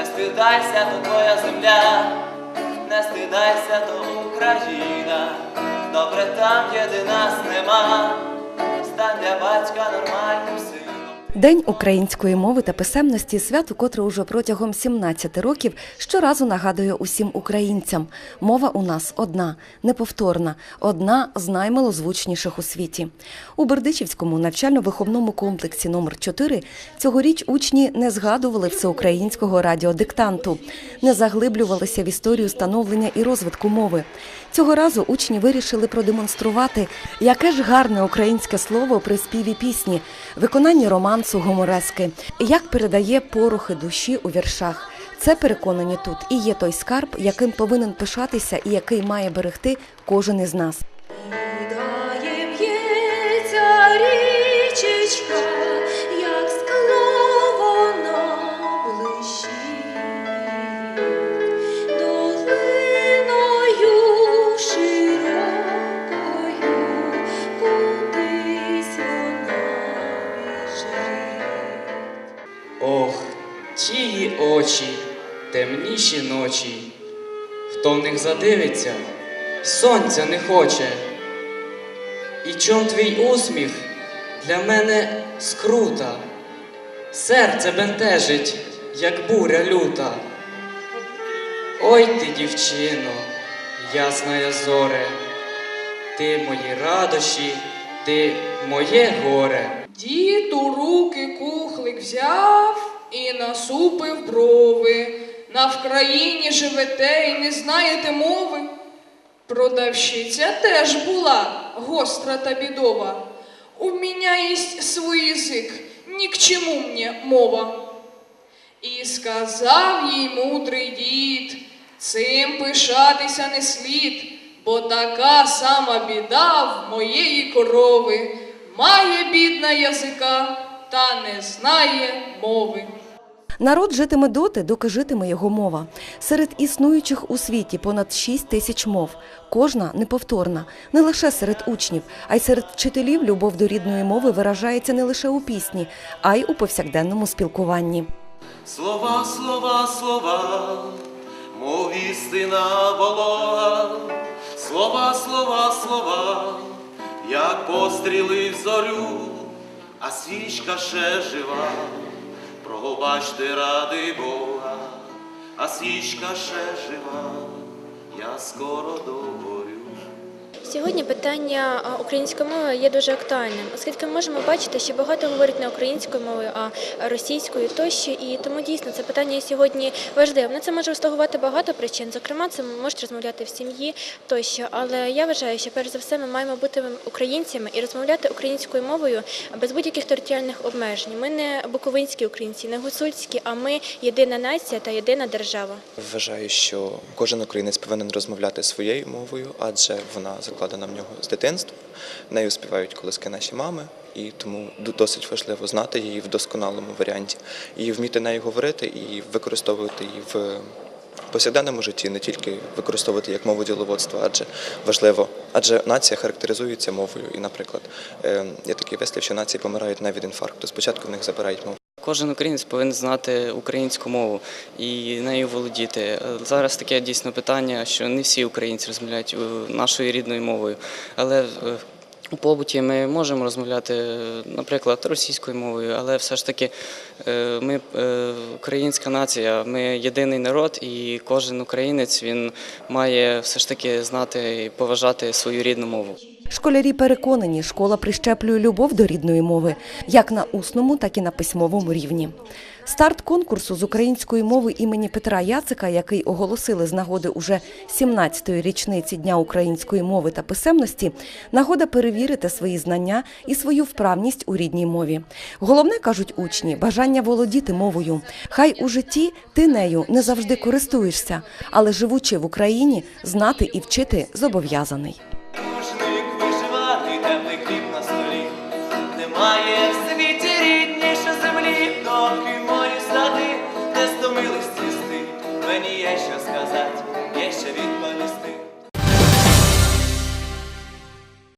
не стидайся, то твоя земля, не стидайся, то Україна. Добре там, де нас нема. День української мови та писемності свято, котре уже протягом 17 років щоразу нагадує усім українцям. Мова у нас одна, неповторна, одна з наймилозвучніших у світі. У Бердичівському навчально-виховному комплексі номер 4 цьогоріч учні не згадували всеукраїнського радіодиктанту, не заглиблювалися в історію становлення і розвитку мови. Цього разу учні вирішили продемонструвати, яке ж гарне українське слово при співі пісні, виконанні романсу гуморески, і як передає порохи душі у віршах. Це переконані тут і є той скарб, яким повинен пишатися і який має берегти кожен із нас. Ох, тії очі, темніші ночі. Хто в них задивиться, сонця не хоче. І чом твій усміх для мене скрута, серце бентежить, як буря люта. Ой ти, дівчино, ясна зоре, ти мої радощі, ти моє горе. Дід у руки кухлик взяв насупив брови. На Вкраїні живете і не знаєте мови. Продавщиця теж була гостра та бідова. У мене есть свій язик, ні к чому мені мова. І сказав їй мудрий дід, цим пишатися не слід, бо така сама біда в моєї корови. Має бідна язика, та не знає мови. Народ житиме доти, доки житиме його мова. Серед існуючих у світі понад 6 тисяч мов. Кожна неповторна, не лише серед учнів, а й серед вчителів любов до рідної мови виражається не лише у пісні, а й у повсякденному спілкуванні. Слова, слова, слова, мов істина волога, слова, слова, слова, як постріли в зорю, а свічка ще жива, пробачте ради Бога, а свічка ще жива, я скоро догорю. Сьогодні питання української мови є дуже актуальним, оскільки ми можемо бачити, що багато говорять не українською мовою, а російською тощо. І тому дійсно це питання сьогодні важливим. На це може встигувати багато причин. Зокрема, це можуть розмовляти в сім'ї тощо. Але я вважаю, що перш за все ми маємо бути українцями і розмовляти українською мовою без будь-яких територіальних обмежень. Ми не буковинські українці, не гуцульські, а ми єдина нація та єдина держава. Вважаю, що кожен українець повинен розмовляти своєю мовою, адже вона закладена в нього з дитинства. Нею співають колиски наші мами, і тому досить важливо знати її в досконалому варіанті і вміти нею говорити і використовувати її в повсякденному житті, не тільки використовувати як мову діловодства, адже важливо, адже нація характеризується мовою. І, наприклад, е, є такий вислів, що нації помирають не від інфаркту. Спочатку в них забирають мову. Кожен українець повинен знати українську мову і нею володіти. Е, Зараз таке дійсно питання, що не всі українці розмовляють е, нашою рідною мовою, але е, у побуті ми можемо розмовляти, наприклад, російською мовою, але все ж таки ми українська нація, ми єдиний народ, і кожен українець він має все ж таки знати і поважати свою рідну мову. Школярі переконані, школа прищеплює любов до рідної мови як на усному, так і на письмовому рівні. Старт конкурсу з української мови імені Петра Яцика, який оголосили з нагоди уже 17-ї річниці Дня української мови та писемності, нагода перевірити свої знання і свою вправність у рідній мові. Головне кажуть учні бажання володіти мовою. Хай у житті ти нею не завжди користуєшся, але живучи в Україні, знати і вчити зобов'язаний.